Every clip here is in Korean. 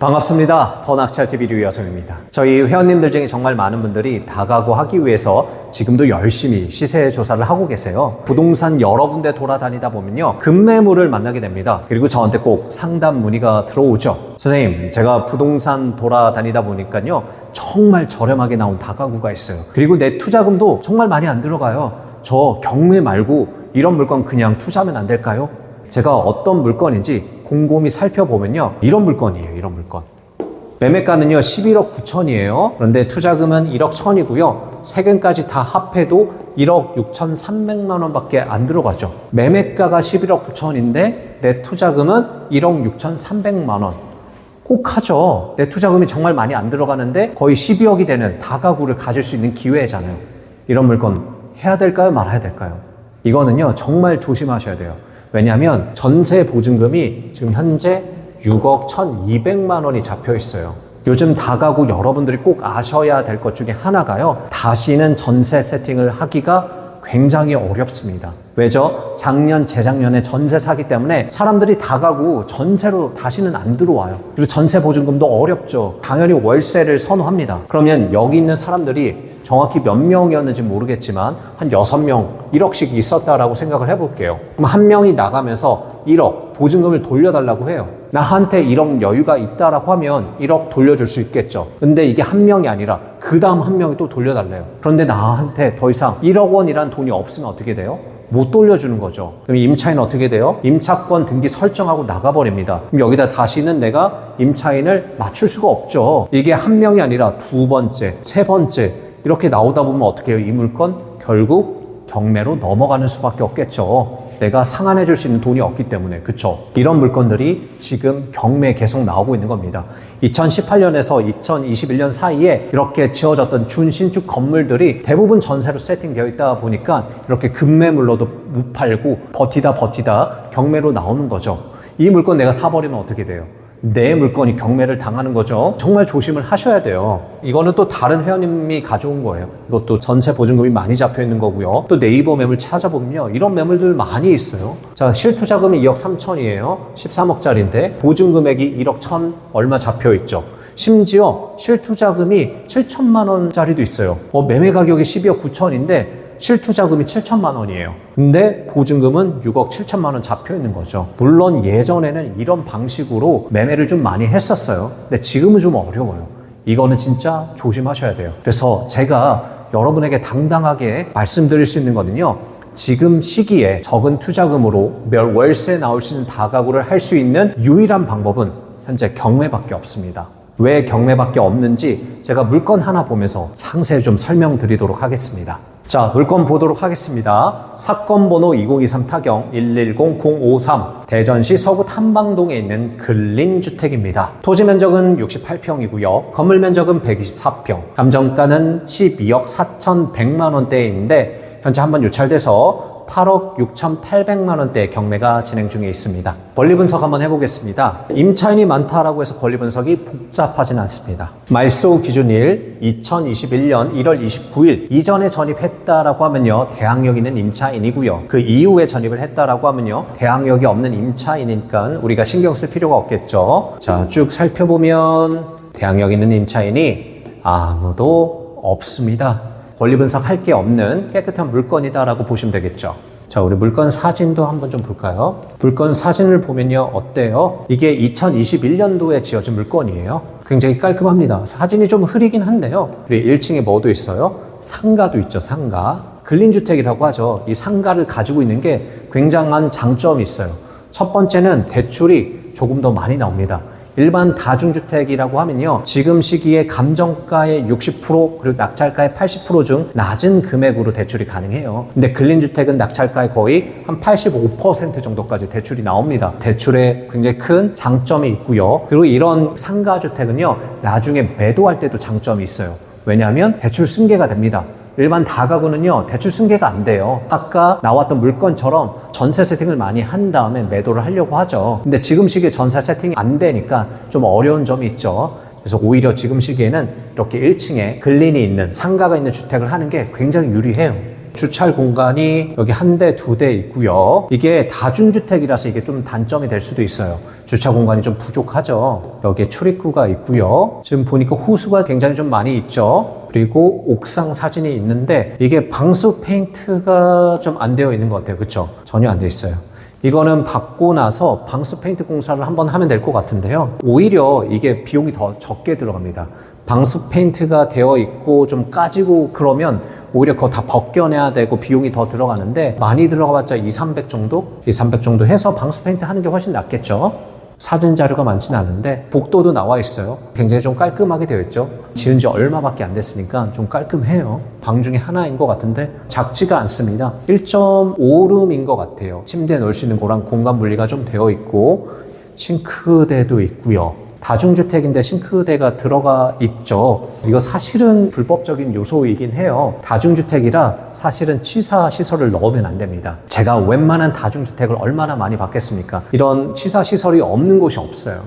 반갑습니다. 더 낙찰TV 류여성입니다. 저희 회원님들 중에 정말 많은 분들이 다가구 하기 위해서 지금도 열심히 시세 조사를 하고 계세요. 부동산 여러 군데 돌아다니다 보면요. 급매물을 만나게 됩니다. 그리고 저한테 꼭 상담 문의가 들어오죠. 선생님, 제가 부동산 돌아다니다 보니까요. 정말 저렴하게 나온 다가구가 있어요. 그리고 내 투자금도 정말 많이 안 들어가요. 저 경매 말고 이런 물건 그냥 투자하면 안 될까요? 제가 어떤 물건인지 곰곰이 살펴보면요. 이런 물건이에요. 이런 물건. 매매가는요 11억 9천이에요. 그런데 투자금은 1억 1천이고요. 세금까지 다 합해도 1억 6천 3백만 원밖에 안 들어가죠. 매매가가 11억 9천인데 내 투자금은 1억 6천 3백만 원. 꼭 하죠. 내 투자금이 정말 많이 안 들어가는데 거의 12억이 되는 다가구를 가질 수 있는 기회잖아요. 이런 물건 해야 될까요? 말아야 될까요? 이거는요 정말 조심하셔야 돼요. 왜냐하면 전세 보증금이 지금 현재 6억 1,200만 원이 잡혀 있어요. 요즘 다가구 여러분들이 꼭 아셔야 될 것 중에 하나가요. 다시는 전세 세팅을 하기가 굉장히 어렵습니다. 왜죠? 작년, 재작년에 전세 사기 때문에 사람들이 다가구 전세로 다시는 안 들어와요. 그리고 전세 보증금도 어렵죠. 당연히 월세를 선호합니다. 그러면 여기 있는 사람들이 정확히 몇 명이었는지 모르겠지만 한 여섯 명 1억씩 있었다라고 생각을 해볼게요. 그럼 한 명이 나가면서 1억 보증금을 돌려달라고 해요. 나한테 1억 여유가 있다라고 하면 1억 돌려줄 수 있겠죠. 근데 이게 한 명이 아니라 그 다음 한 명이 또 돌려달래요. 그런데 나한테 더 이상 1억 원이란 돈이 없으면 어떻게 돼요? 못 돌려주는 거죠. 그럼 임차인 어떻게 돼요? 임차권 등기 설정하고 나가버립니다. 그럼 여기다 다시는 내가 임차인을 맞출 수가 없죠. 이게 한 명이 아니라 두 번째, 세 번째 이렇게 나오다 보면 어떻게 해요? 이 물건 결국 경매로 넘어가는 수밖에 없겠죠. 내가 상환해 줄 수 있는 돈이 없기 때문에 그쵸 이런 물건들이 지금 경매에 계속 나오고 있는 겁니다 2018년에서 2021년 사이에 이렇게 지어졌던 준신축 건물들이 대부분 전세로 세팅되어 있다 보니까 이렇게 급매물로도 못 팔고 버티다 버티다 경매로 나오는 거죠 이 물건 내가 사버리면 어떻게 돼요? 내 물건이 경매를 당하는 거죠. 정말 조심을 하셔야 돼요. 이거는 또 다른 회원님이 가져온 거예요. 이것도 전세 보증금이 많이 잡혀 있는 거고요. 또 네이버 매물 찾아보면요. 이런 매물들 많이 있어요. 자, 실투자금이 2억 3천이에요. 13억짜리인데 보증 금액이 1억 1천 얼마 잡혀 있죠. 심지어 실투자금이 7천만 원짜리도 있어요. 어, 매매 가격이 12억 9천인데 실투자금이 7천만 원이에요. 근데 보증금은 6억 7천만 원 잡혀 있는 거죠. 물론 예전에는 이런 방식으로 매매를 좀 많이 했었어요. 근데 지금은 좀 어려워요. 이거는 진짜 조심하셔야 돼요. 그래서 제가 여러분에게 당당하게 말씀드릴 수 있는 거는요. 지금 시기에 적은 투자금으로 몇 월세 나올 수 있는 다가구를 할 수 있는 유일한 방법은 현재 경매밖에 없습니다. 왜 경매밖에 없는지 제가 물건 하나 보면서 상세히 좀 설명드리도록 하겠습니다. 자, 물건 보도록 하겠습니다. 사건 번호 2023 타경 110053 대전시 서구 탐방동에 있는 근린 주택입니다. 토지 면적은 68평이고요. 건물 면적은 124평. 감정가는 12억 4,100만 원대인데 현재 한번 유찰돼서 8억 6,800만 원대 경매가 진행 중에 있습니다. 권리 분석 한번 해보겠습니다. 임차인이 많다라고 해서 권리 분석이 복잡하진 않습니다. 말소 기준일 2021년 1월 29일 이전에 전입했다라고 하면요 대항력 있는 임차인이고요. 그 이후에 전입을 했다라고 하면요 대항력이 없는 임차인이니까 우리가 신경 쓸 필요가 없겠죠. 자 쭉 살펴보면 대항력 있는 임차인이 아무도 없습니다. 권리 분석할 게 없는 깨끗한 물건이다라고 보시면 되겠죠. 자, 우리 물건 사진도 한번 좀 볼까요? 물건 사진을 보면요, 어때요? 이게 2021년도에 지어진 물건이에요. 굉장히 깔끔합니다. 사진이 좀 흐리긴 한데요. 그리고 1층에 뭐도 있어요? 상가도 있죠, 상가. 근린주택이라고 하죠. 이 상가를 가지고 있는 게 굉장한 장점이 있어요. 첫 번째는 대출이 조금 더 많이 나옵니다. 일반 다중주택이라고 하면요. 지금 시기에 감정가의 60% 그리고 낙찰가의 80%중 낮은 금액으로 대출이 가능해요. 근데 근린주택은 낙찰가의 거의 한 85% 정도까지 대출이 나옵니다. 대출에 굉장히 큰 장점이 있고요. 그리고 이런 상가주택은요. 나중에 매도할 때도 장점이 있어요. 왜냐하면 대출 승계가 됩니다. 일반 다가구는요 대출 승계가 안 돼요 아까 나왔던 물건처럼 전세 세팅을 많이 한 다음에 매도를 하려고 하죠 근데 지금 시기에 전세 세팅이 안 되니까 좀 어려운 점이 있죠 그래서 오히려 지금 시기에는 이렇게 1층에 근린이 있는 상가가 있는 주택을 하는 게 굉장히 유리해요 주차할 공간이 여기 한 대, 두 대 있고요. 이게 다중주택이라서 이게 좀 단점이 될 수도 있어요. 주차 공간이 좀 부족하죠. 여기에 출입구가 있고요. 지금 보니까 호수가 굉장히 좀 많이 있죠. 그리고 옥상 사진이 있는데 이게 방수 페인트가 좀 안 되어 있는 것 같아요. 그쵸? 전혀 안 되어 있어요. 이거는 받고 나서 방수 페인트 공사를 한번 하면 될 것 같은데요. 오히려 이게 비용이 더 적게 들어갑니다. 방수 페인트가 되어 있고 좀 까지고 그러면 오히려 그거 다 벗겨내야 되고 비용이 더 들어가는데 많이 들어가봤자 2, 300 정도? 2, 300 정도 해서 방수 페인트 하는 게 훨씬 낫겠죠? 사진 자료가 많지는 않은데 복도도 나와 있어요. 굉장히 좀 깔끔하게 되어 있죠. 지은 지 얼마밖에 안 됐으니까 좀 깔끔해요. 방 중에 하나인 것 같은데 작지가 않습니다. 1.5룸인 것 같아요. 침대에 넣을 수 있는 거랑 공간 분리가 좀 되어 있고 싱크대도 있고요. 다중주택인데 싱크대가 들어가 있죠. 이거 사실은 불법적인 요소이긴 해요. 다중주택이라 사실은 취사 시설을 넣으면 안 됩니다. 제가 웬만한 다중주택을 얼마나 많이 받겠습니까? 이런 취사 시설이 없는 곳이 없어요.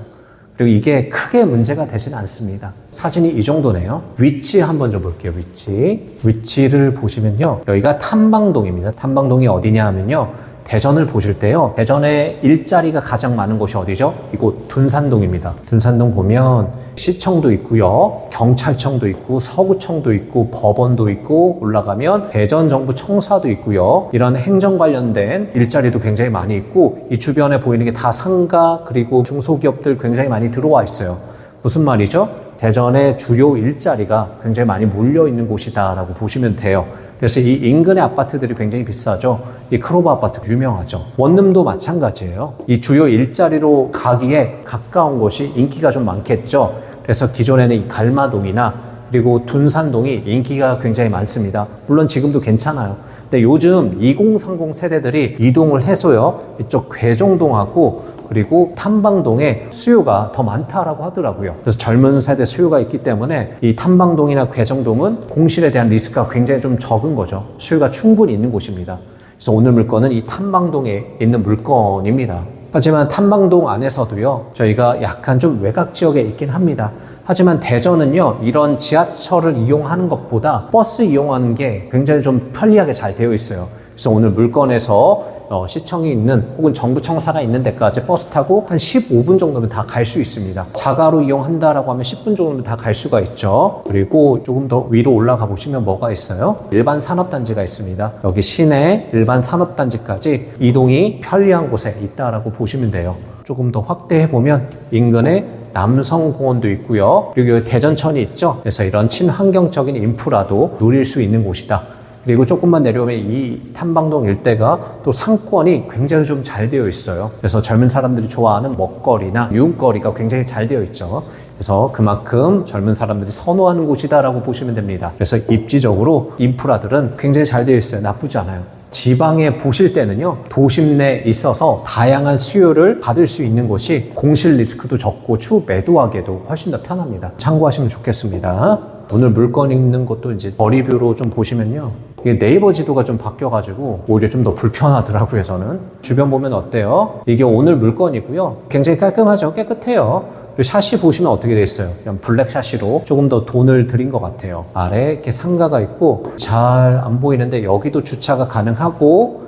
그리고 이게 크게 문제가 되진 않습니다. 사진이 이 정도네요. 위치 한번 좀 볼게요. 위치. 위치를 보시면요. 여기가 탐방동입니다. 탐방동이 어디냐 하면요. 대전을 보실 때요. 대전에 일자리가 가장 많은 곳이 어디죠? 이곳 둔산동입니다. 둔산동 보면 시청도 있고요. 경찰청도 있고 서구청도 있고 법원도 있고 올라가면 대전 정부 청사도 있고요. 이런 행정 관련된 일자리도 굉장히 많이 있고 이 주변에 보이는 게 다 상가 그리고 중소기업들 굉장히 많이 들어와 있어요. 무슨 말이죠? 대전의 주요 일자리가 굉장히 많이 몰려 있는 곳이다라고 보시면 돼요. 그래서 이 인근의 아파트들이 굉장히 비싸죠. 이 크로버 아파트 유명하죠. 원룸도 마찬가지예요. 이 주요 일자리로 가기에 가까운 곳이 인기가 좀 많겠죠. 그래서 기존에는 이 갈마동이나 그리고 둔산동이 인기가 굉장히 많습니다. 물론 지금도 괜찮아요. 근데 요즘 2030 세대들이 이동을 해서요. 이쪽 괴정동하고 그리고 탐방동에 수요가 더 많다라고 하더라고요. 그래서 젊은 세대 수요가 있기 때문에 이 탐방동이나 괴정동은 공실에 대한 리스크가 굉장히 좀 적은 거죠. 수요가 충분히 있는 곳입니다. 그래서 오늘 물건은 이 탐방동에 있는 물건입니다. 하지만 탐방동 안에서도요, 저희가 약간 좀 외곽 지역에 있긴 합니다. 하지만 대전은요, 이런 지하철을 이용하는 것보다 버스 이용하는 게 굉장히 좀 편리하게 잘 되어 있어요. 그래서 오늘 물건에서 어, 시청이 있는 혹은 정부 청사가 있는 데까지 버스 타고 한 15분 정도면 다 갈 수 있습니다. 자가로 이용한다라고 하면 10분 정도면 다 갈 수가 있죠. 그리고 조금 더 위로 올라가 보시면 뭐가 있어요? 일반 산업단지가 있습니다. 여기 시내 일반 산업단지까지 이동이 편리한 곳에 있다라고 보시면 돼요. 조금 더 확대해 보면 인근에 남성공원도 있고요. 그리고 대전천이 있죠. 그래서 이런 친환경적인 인프라도 누릴 수 있는 곳이다. 그리고 조금만 내려오면 이 탐방동 일대가 또 상권이 굉장히 좀 잘 되어 있어요. 그래서 젊은 사람들이 좋아하는 먹거리나 유흥거리가 굉장히 잘 되어 있죠. 그래서 그만큼 젊은 사람들이 선호하는 곳이다라고 보시면 됩니다. 그래서 입지적으로 인프라들은 굉장히 잘 되어 있어요. 나쁘지 않아요. 지방에 보실 때는요, 도심 내에 있어서 다양한 수요를 받을 수 있는 곳이 공실 리스크도 적고 추후 매도하기에도 훨씬 더 편합니다. 참고하시면 좋겠습니다. 오늘 물건 있는 것도 이제 거리뷰로 좀 보시면요. 이게 네이버 지도가 좀 바뀌어가지고 오히려 좀 더 불편하더라고요, 저는. 주변 보면 어때요? 이게 오늘 물건이고요. 굉장히 깔끔하죠? 깨끗해요. 그리고 샤시 보시면 어떻게 돼 있어요? 그냥 블랙 샤시로 조금 더 돈을 들인 것 같아요. 아래 이렇게 상가가 있고 잘 안 보이는데 여기도 주차가 가능하고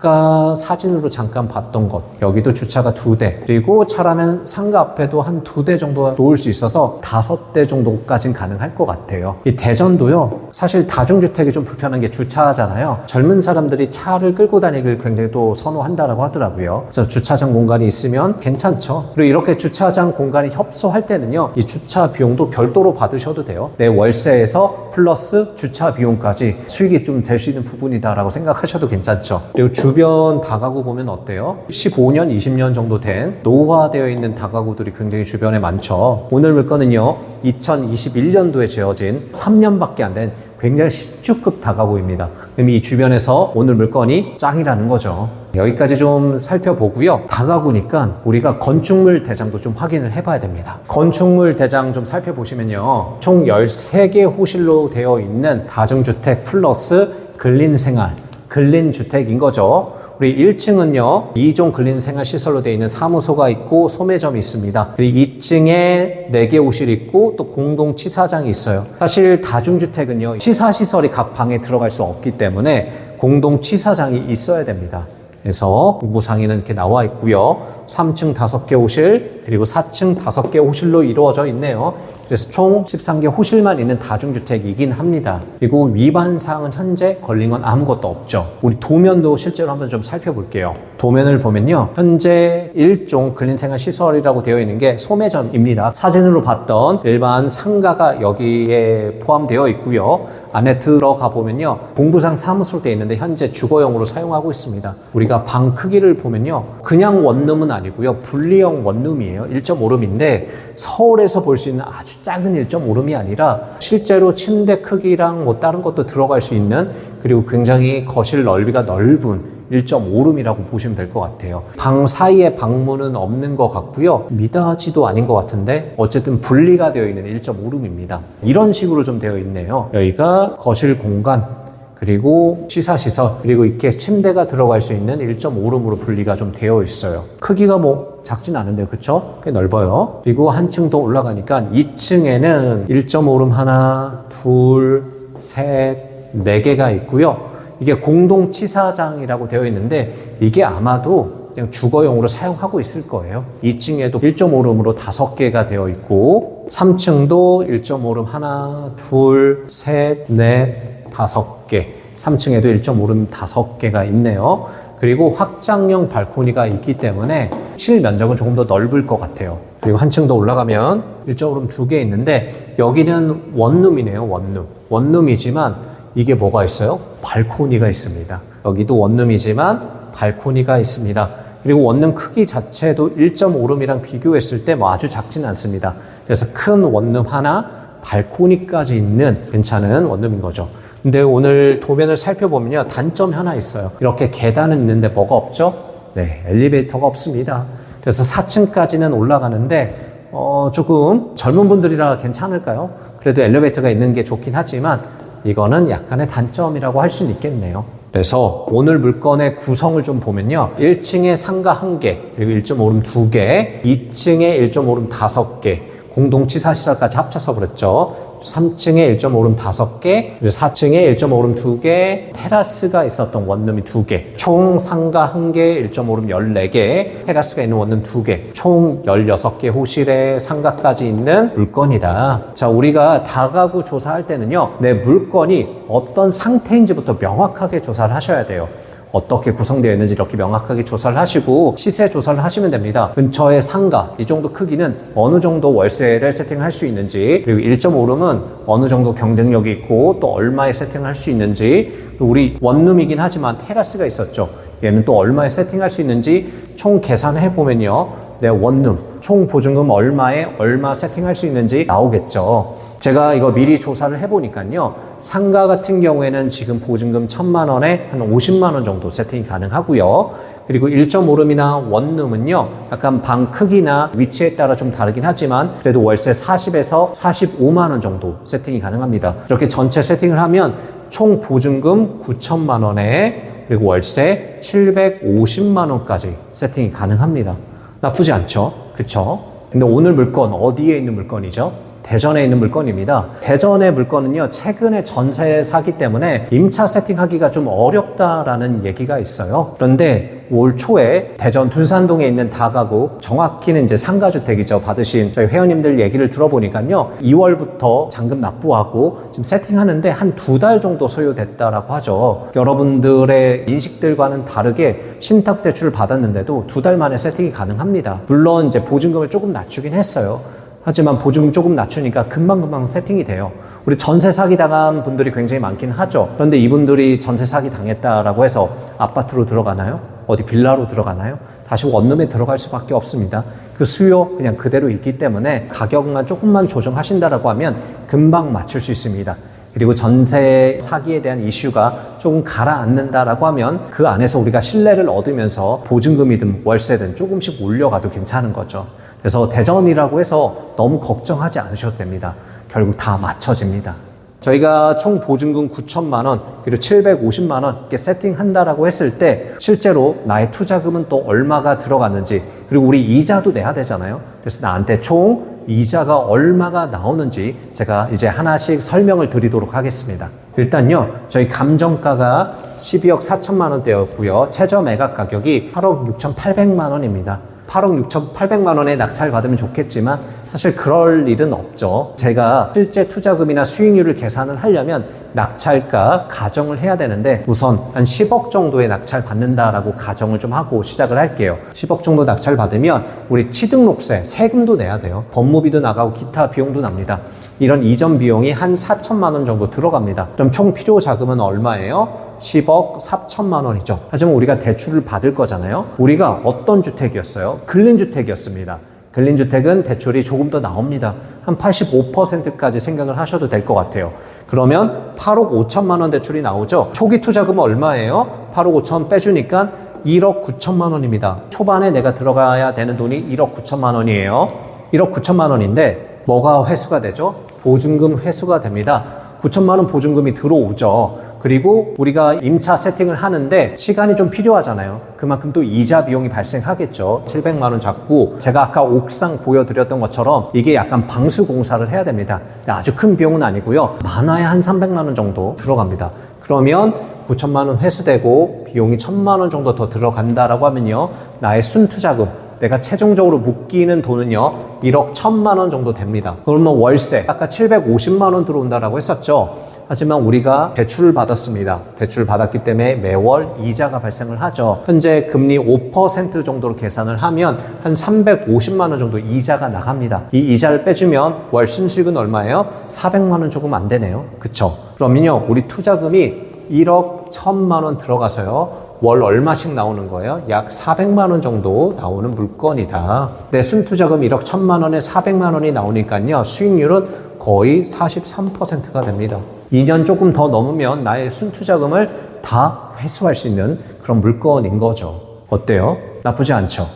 아까 사진으로 잠깐 봤던 것 여기도 주차가 두 대 그리고 차라면 상가 앞에도 한 두 대 정도 놓을 수 있어서 다섯 대 정도까지는 가능할 것 같아요. 이 대전도요 사실 다중주택이 좀 불편한 게 주차잖아요. 젊은 사람들이 차를 끌고 다니길 굉장히 또 선호한다라고 하더라고요. 그래서 주차장 공간이 있으면 괜찮죠. 그리고 이렇게 주차장 공간이 협소할 때는요 이 주차 비용도 별도로 받으셔도 돼요. 내 월세에서 플러스 주차 비용까지 수익이 좀 될 수 있는 부분이다라고 생각하셔도 괜찮죠. 그리고 주변 다가구 보면 어때요? 15년, 20년 정도 된 노후화되어 있는 다가구들이 굉장히 주변에 많죠. 오늘 물건은요, 2021년도에 지어진 3년밖에 안 된 굉장히 신축급 다가구입니다. 그럼 이 주변에서 오늘 물건이 짱이라는 거죠. 여기까지 좀 살펴보고요. 다가구니까 우리가 건축물 대장도 좀 확인을 해봐야 됩니다. 건축물 대장 좀 살펴보시면요. 총 13개 호실로 되어 있는 다중주택 플러스 근린생활 근린 주택인 거죠. 우리 1층은요, 2종 근린 생활 시설로 되어 있는 사무소가 있고 소매점이 있습니다. 그리고 2층에 4개 호실이 있고 또 공동 치사장이 있어요. 사실 다중주택은요, 치사 시설이 각 방에 들어갈 수 없기 때문에 공동 치사장이 있어야 됩니다. 그래서 공부상에는 이렇게 나와 있고요. 3층 5개 호실, 그리고 4층 5개 호실로 이루어져 있네요. 그래서 총 13개 호실만 있는 다중주택이긴 합니다. 그리고 위반 사항은 현재 걸린 건 아무것도 없죠. 우리 도면도 실제로 한번 좀 살펴볼게요. 도면을 보면요. 현재 일종 근린생활 시설이라고 되어 있는 게 소매점입니다. 사진으로 봤던 일반 상가가 여기에 포함되어 있고요. 안에 들어가 보면요. 공부상 사무소로 되어 있는데 현재 주거용으로 사용하고 있습니다. 우리가 방 크기를 보면요. 그냥 원룸은 아니고요. 분리형 원룸이에요. 1.5룸인데 서울에서 볼 수 있는 아주 작은 1.5룸이 아니라 실제로 침대 크기랑 뭐 다른 것도 들어갈 수 있는 그리고 굉장히 거실 넓이가 넓은 1.5룸이라고 보시면 될 것 같아요. 방 사이에 방문은 없는 것 같고요. 미닫이도 아닌 것 같은데 어쨌든 분리가 되어 있는 1.5룸입니다. 이런 식으로 좀 되어 있네요. 여기가 거실 공간 그리고 시사시설 그리고 이렇게 침대가 들어갈 수 있는 1.5룸으로 분리가 좀 되어 있어요. 크기가 뭐 작진 않은데요. 그쵸? 꽤 넓어요. 그리고 한층 더 올라가니까 2층에는 1.5룸 하나, 둘, 셋, 네 개가 있고요. 이게 공동 치사장이라고 되어 있는데 이게 아마도 그냥 주거용으로 사용하고 있을 거예요. 2층에도 1.5룸으로 5개가 되어 있고 3층도 1.5룸 하나, 둘, 셋, 넷, 다섯 개. 3층에도 1.5룸 5개가 있네요. 그리고 확장형 발코니가 있기 때문에 실 면적은 조금 더 넓을 것 같아요. 그리고 한층 더 올라가면 1.5룸 2개 있는데 여기는 원룸이네요. 원룸. 원룸이지만 이게 뭐가 있어요? 발코니가 있습니다. 여기도 원룸이지만 발코니가 있습니다. 그리고 원룸 크기 자체도 1.5룸이랑 비교했을 때 뭐 아주 작진 않습니다. 그래서 큰 원룸 하나, 발코니까지 있는 괜찮은 원룸인 거죠. 근데 오늘 도면을 살펴보면요. 단점 하나 있어요. 이렇게 계단은 있는데 뭐가 없죠? 네, 엘리베이터가 없습니다. 그래서 4층까지는 올라가는데 어, 조금 젊은 분들이라 괜찮을까요? 그래도 엘리베이터가 있는 게 좋긴 하지만 이거는 약간의 단점이라고 할 수는 있겠네요. 그래서 오늘 물건의 구성을 좀 보면요. 1층에 상가 1개, 그리고 1.5룸 2개, 2층에 1.5룸 5개, 공동치 사시설까지 합쳐서 그랬죠. 3층에 1.5룸 5개, 그리고 4층에 1.5룸 2개, 테라스가 있었던 원룸이 2개, 총 상가 1개, 1.5룸 14개, 테라스가 있는 원룸 2개, 총 16개 호실에 상가까지 있는 물건이다. 자, 우리가 다가구 조사할 때는요, 내 물건이 어떤 상태인지부터 명확하게 조사를 하셔야 돼요. 어떻게 구성되어 있는지 이렇게 명확하게 조사를 하시고 시세 조사를 하시면 됩니다. 근처의 상가 이 정도 크기는 어느 정도 월세를 세팅할 수 있는지 그리고 1.5룸은 어느 정도 경쟁력이 있고 또 얼마에 세팅할 수 있는지 또 우리 원룸이긴 하지만 테라스가 있었죠. 얘는 또 얼마에 세팅할 수 있는지 총 계산해 보면요. 내 원룸 총 보증금 얼마에 얼마 세팅할 수 있는지 나오겠죠. 제가 이거 미리 조사를 해보니까요. 상가 같은 경우에는 지금 보증금 천만 원에 한 50만 원 정도 세팅이 가능하고요. 그리고 1.5룸이나 원룸은요, 약간 방 크기나 위치에 따라 좀 다르긴 하지만 그래도 월세 40에서 45만 원 정도 세팅이 가능합니다. 이렇게 전체 세팅을 하면 총 보증금 9천만 원에 그리고 월세 750만 원까지 세팅이 가능합니다. 나쁘지 않죠? 그쵸? 근데 오늘 물건 어디에 있는 물건이죠? 대전에 있는 물건입니다. 대전의 물건은요, 최근에 전세 사기 때문에 임차 세팅하기가 좀 어렵다라는 얘기가 있어요. 그런데 올 초에 대전 둔산동에 있는 다가구, 정확히는 이제 상가주택이죠. 받으신 저희 회원님들 얘기를 들어보니까요, 2월부터 잔금 납부하고 지금 세팅하는데 한 두 달 정도 소요됐다라고 하죠. 여러분들의 인식들과는 다르게 신탁 대출을 받았는데도 두 달 만에 세팅이 가능합니다. 물론 이제 보증금을 조금 낮추긴 했어요. 하지만 보증금 조금 낮추니까 금방금방 세팅이 돼요. 우리 전세 사기 당한 분들이 굉장히 많긴 하죠. 그런데 이분들이 전세 사기 당했다라고 해서 아파트로 들어가나요? 어디 빌라로 들어가나요? 다시 원룸에 들어갈 수밖에 없습니다. 그 수요 그냥 그대로 있기 때문에 가격만 조금만 조정하신다라고 하면 금방 맞출 수 있습니다. 그리고 전세 사기에 대한 이슈가 조금 가라앉는다라고 하면 그 안에서 우리가 신뢰를 얻으면서 보증금이든 월세든 조금씩 올려가도 괜찮은 거죠. 그래서 대전이라고 해서 너무 걱정하지 않으셔도 됩니다. 결국 다 맞춰집니다. 저희가 총 보증금 9천만 원 그리고 750만 원 이렇게 세팅한다라고 했을 때 실제로 나의 투자금은 또 얼마가 들어갔는지 그리고 우리 이자도 내야 되잖아요. 그래서 나한테 총 이자가 얼마가 나오는지 제가 이제 하나씩 설명을 드리도록 하겠습니다. 일단요, 저희 감정가가 12억 4천만 원대였고요. 최저 매각 가격이 8억 6,800만 원입니다. 8억 6,800만 원에 낙찰 받으면 좋겠지만 사실 그럴 일은 없죠. 제가 실제 투자금이나 수익률을 계산을 하려면 낙찰가 가정을 해야 되는데 우선 한 10억 정도의 낙찰 받는다라고 가정을 좀 하고 시작을 할게요. 10억 정도 낙찰 받으면 우리 취등록세, 세금도 내야 돼요. 법무비도 나가고 기타 비용도 납니다. 이런 이전 비용이 한 4천만 원 정도 들어갑니다. 그럼 총 필요 자금은 얼마예요? 10억 4천만 원이죠. 하지만 우리가 대출을 받을 거잖아요. 우리가 어떤 주택이었어요? 근린주택이었습니다. 근린주택은 대출이 조금 더 나옵니다. 한 85%까지 생각을 하셔도 될 것 같아요. 그러면 8억 5천만 원 대출이 나오죠. 초기 투자금은 얼마예요? 8억 5천 빼주니까 1억 9천만 원입니다. 초반에 내가 들어가야 되는 돈이 1억 9천만 원이에요. 1억 9천만 원인데 뭐가 회수가 되죠? 보증금 회수가 됩니다. 9천만 원 보증금이 들어오죠. 그리고 우리가 임차 세팅을 하는데 시간이 좀 필요하잖아요. 그만큼 또 이자 비용이 발생하겠죠. 700만 원 잡고 제가 아까 옥상 보여드렸던 것처럼 이게 약간 방수 공사를 해야 됩니다. 아주 큰 비용은 아니고요. 많아야 한 300만 원 정도 들어갑니다. 그러면 9천만 원 회수되고 비용이 1천만 원 정도 더 들어간다라고 하면요. 나의 순투자금 내가 최종적으로 묶이는 돈은요 1억 1천만 원 정도 됩니다. 그러면 월세 아까 750만 원 들어온다라고 했었죠. 하지만 우리가 대출을 받았습니다. 대출을 받았기 때문에 매월 이자가 발생을 하죠. 현재 금리 5% 정도로 계산을 하면 한 350만 원 정도 이자가 나갑니다. 이 이자를 빼주면 월 순수익은 얼마예요? 400만 원 조금 안 되네요. 그쵸? 그러면요, 우리 투자금이 1억 1천만 원 들어가서요. 월 얼마씩 나오는 거예요? 약 400만 원 정도 나오는 물건이다. 내 순투자금 1억 1천만 원에 400만 원이 나오니까요. 수익률은 거의 43%가 됩니다. 2년 조금 더 넘으면 나의 순투자금을 다 회수할 수 있는 그런 물건인 거죠. 어때요? 나쁘지 않죠?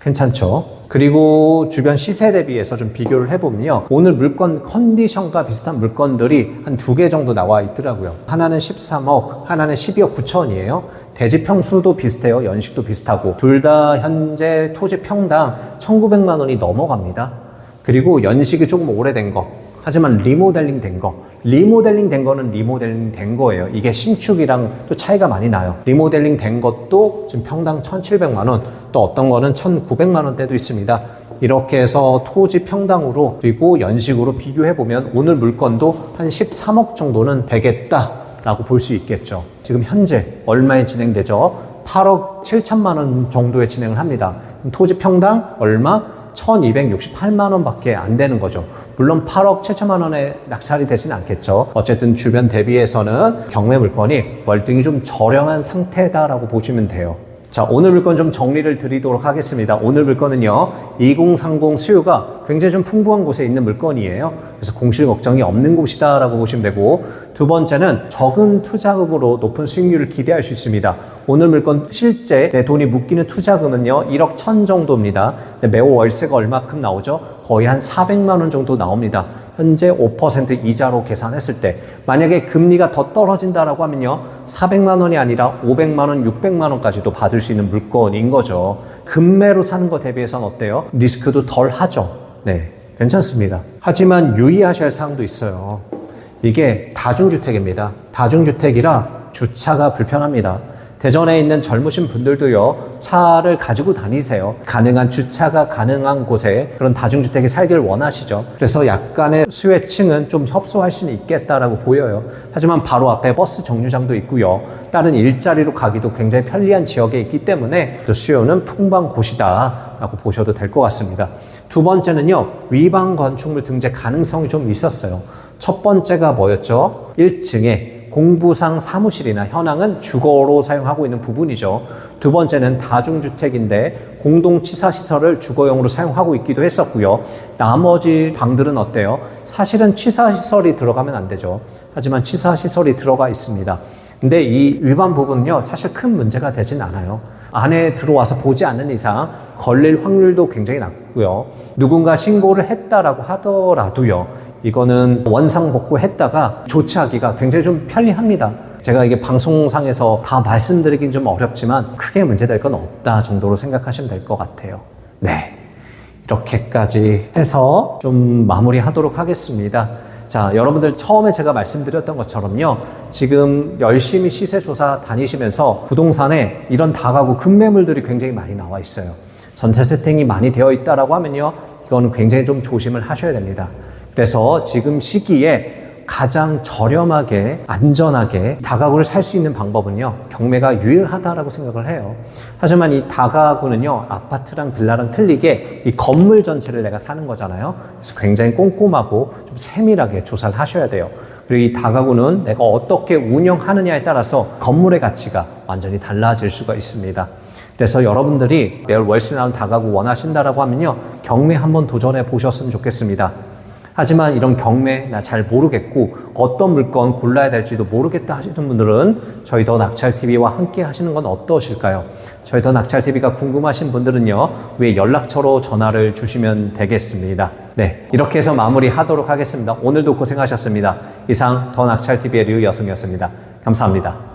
괜찮죠? 그리고 주변 시세 대비해서 좀 비교를 해보면요. 오늘 물건 컨디션과 비슷한 물건들이 한 두 개 정도 나와 있더라고요. 하나는 13억, 하나는 12억 9천이에요. 대지 평수도 비슷해요. 연식도 비슷하고. 둘 다 현재 토지 평당 1,900만 원이 넘어갑니다. 그리고 연식이 조금 오래된 거. 하지만 리모델링 된 거. 리모델링 된 거는 리모델링 된 거예요. 이게 신축이랑 또 차이가 많이 나요. 리모델링 된 것도 지금 평당 1,700만 원, 또 어떤 거는 1,900만 원대도 있습니다. 이렇게 해서 토지 평당으로 그리고 연식으로 비교해 보면 오늘 물건도 한 13억 정도는 되겠다라고 볼 수 있겠죠. 지금 현재 얼마에 진행되죠? 8억 7천만 원 정도에 진행을 합니다. 토지 평당 얼마? 1268만 원밖에 안 되는 거죠. 물론 8억 7천만 원에 낙찰이 되진 않겠죠. 어쨌든 주변 대비해서는 경매 물건이 월등히 좀 저렴한 상태다라고 보시면 돼요. 자, 오늘 물건 좀 정리를 드리도록 하겠습니다. 오늘 물건은요, 2030 수요가 굉장히 좀 풍부한 곳에 있는 물건이에요. 그래서 공실 걱정이 없는 곳이다라고 보시면 되고, 두 번째는 적은 투자금으로 높은 수익률을 기대할 수 있습니다. 오늘 물건 실제 내 돈이 묶이는 투자금은요, 1억 1천 정도입니다. 매월 월세가 얼마큼 나오죠? 거의 한 400만 원 정도 나옵니다. 현재 5% 이자로 계산했을 때 만약에 금리가 더 떨어진다라고 하면요 400만 원이 아니라 500만 원, 600만 원까지도 받을 수 있는 물건인 거죠. 금매로 사는 것 대비해서는 어때요? 리스크도 덜 하죠. 네, 괜찮습니다. 하지만 유의하셔야 할 사항도 있어요. 이게 다중주택입니다. 다중주택이라 주차가 불편합니다. 대전에 있는 젊으신 분들도요, 차를 가지고 다니세요. 가능한 주차가 가능한 곳에 그런 다중주택에 살기를 원하시죠. 그래서 약간의 수혜층은 좀 협소할 수는 있겠다라고 보여요. 하지만 바로 앞에 버스 정류장도 있고요. 다른 일자리로 가기도 굉장히 편리한 지역에 있기 때문에 또 수요는 풍부한 곳이다라고 보셔도 될 것 같습니다. 두 번째는요, 위반 건축물 등재 가능성이 좀 있었어요. 첫 번째가 뭐였죠? 1층에 공부상 사무실이나 현황은 주거로 사용하고 있는 부분이죠. 두 번째는 다중주택인데 공동치사시설을 주거용으로 사용하고 있기도 했었고요. 나머지 방들은 어때요? 사실은 치사시설이 들어가면 안 되죠. 하지만 치사시설이 들어가 있습니다. 근데 이 위반 부분은요, 사실 큰 문제가 되진 않아요. 안에 들어와서 보지 않는 이상 걸릴 확률도 굉장히 낮고요. 누군가 신고를 했다라고 하더라도요. 이거는 원상복구 했다가 조치하기가 굉장히 좀 편리합니다. 제가 이게 방송상에서 다 말씀드리긴 좀 어렵지만 크게 문제될 건 없다 정도로 생각하시면 될 것 같아요. 네. 이렇게까지 해서 좀 마무리하도록 하겠습니다. 자, 여러분들 처음에 제가 말씀드렸던 것처럼요. 지금 열심히 시세 조사 다니시면서 부동산에 이런 다가구 급매물들이 굉장히 많이 나와 있어요. 전세 세팅이 많이 되어 있다라고 하면요. 이거는 굉장히 좀 조심을 하셔야 됩니다. 그래서 지금 시기에 가장 저렴하게 안전하게 다가구를 살 수 있는 방법은요 경매가 유일하다라고 생각을 해요. 하지만 이 다가구는요 아파트랑 빌라랑 틀리게 이 건물 전체를 내가 사는 거잖아요. 그래서 굉장히 꼼꼼하고 좀 세밀하게 조사를 하셔야 돼요. 그리고 이 다가구는 내가 어떻게 운영하느냐에 따라서 건물의 가치가 완전히 달라질 수가 있습니다. 그래서 여러분들이 매월 월세 나온 다가구 원하신다라고 하면요 경매 한번 도전해 보셨으면 좋겠습니다 하지만 이런 경매 나 잘 모르겠고 어떤 물건 골라야 될지도 모르겠다 하시는 분들은 저희 더 낙찰 TV와 함께 하시는 건 어떠실까요? 저희 더 낙찰 TV가 궁금하신 분들은요 위에 연락처로 전화를 주시면 되겠습니다. 네 이렇게 해서 마무리하도록 하겠습니다. 오늘도 고생하셨습니다. 이상 더 낙찰 TV의 류 여성이었습니다. 감사합니다.